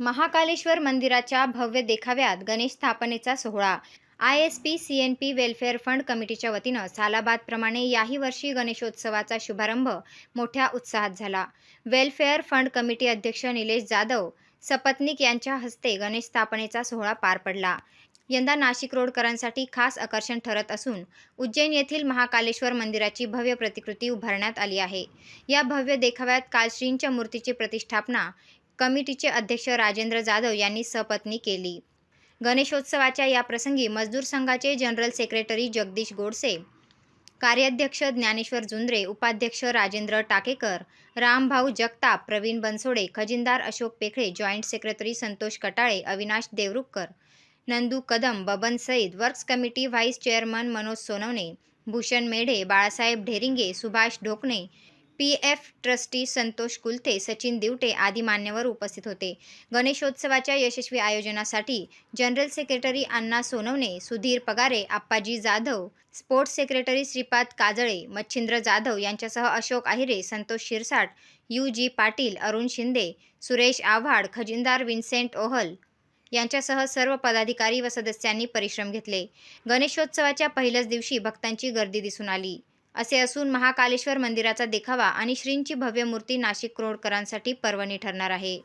महाकालेश्वर मंदिराच्या भव्य देखाव्यात गणेश स्थापनेचा सोहळा. I S P C N P welfare fund कमिटीच्या वतीनं सालाबादप्रमाणे याही वर्षी गणेशोत्सवाचा शुभारंभ मोठ्या उत्साहात झाला. वेलफेअर फंड कमिटी अध्यक्ष निलेश जाधव सपत्निक यांच्या हस्ते गणेश स्थापनेचा सोहळा पार पडला. यंदा नाशिक रोडकरांसाठी खास आकर्षण ठरत असून उज्जैन येथील महाकालेश्वर मंदिराची भव्य प्रतिकृती उभारण्यात आली आहे. या भव्य देखाव्यात काल श्रींच्या मूर्तीची प्रतिष्ठापना कमिटीचे अध्यक्ष राजेंद्र जाधव यांनी सपत्नी केली. गणेशोत्सवाच्या या प्रसंगी मजदूर संघाचे जनरल सेक्रेटरी जगदीश गोडसे कार्याध्यक्ष ज्ञानेश्वर जुंद्रे उपाध्यक्ष Rajendra Takekar Rambhau Jagtap Pravin Bansode खजिनदार Ashok Pekhale joint secretary Santosh Katale Avinash Devrukhkar Nandu Kadam Baban Sayeed works committee vice chairman Manoj Sonawane Bhushan Medhe Balasaheb Dheringe Subhash Dhokane P F trustee Santosh Kulthe Sachin Divte आदी मान्यवर उपस्थित होते. गणेशोत्सवाच्या यशस्वी आयोजनासाठी general secretary Anna Sonawane Sudhir Pagare Appaji Jadhav sports secretary Shripad Kajale Machhindra Jadhav यांच्यासह Ashok Ahire Santosh Shirsat U G Patil Arun Shinde Suresh Awhad खजिनदार Vincent Ohal यांच्यासह सर्व पदाधिकारी व सदस्यांनी परिश्रम घेतले. गणेशोत्सवाच्या पहिल्याच दिवशी भक्तांची गर्दी दिसून आली. असे असून महाकालेश्वर मंदिराचा देखावा आणि श्रींची भव्य मूर्ती नाशिक रोडकरांसाठी पर्वणी ठरणार आहे.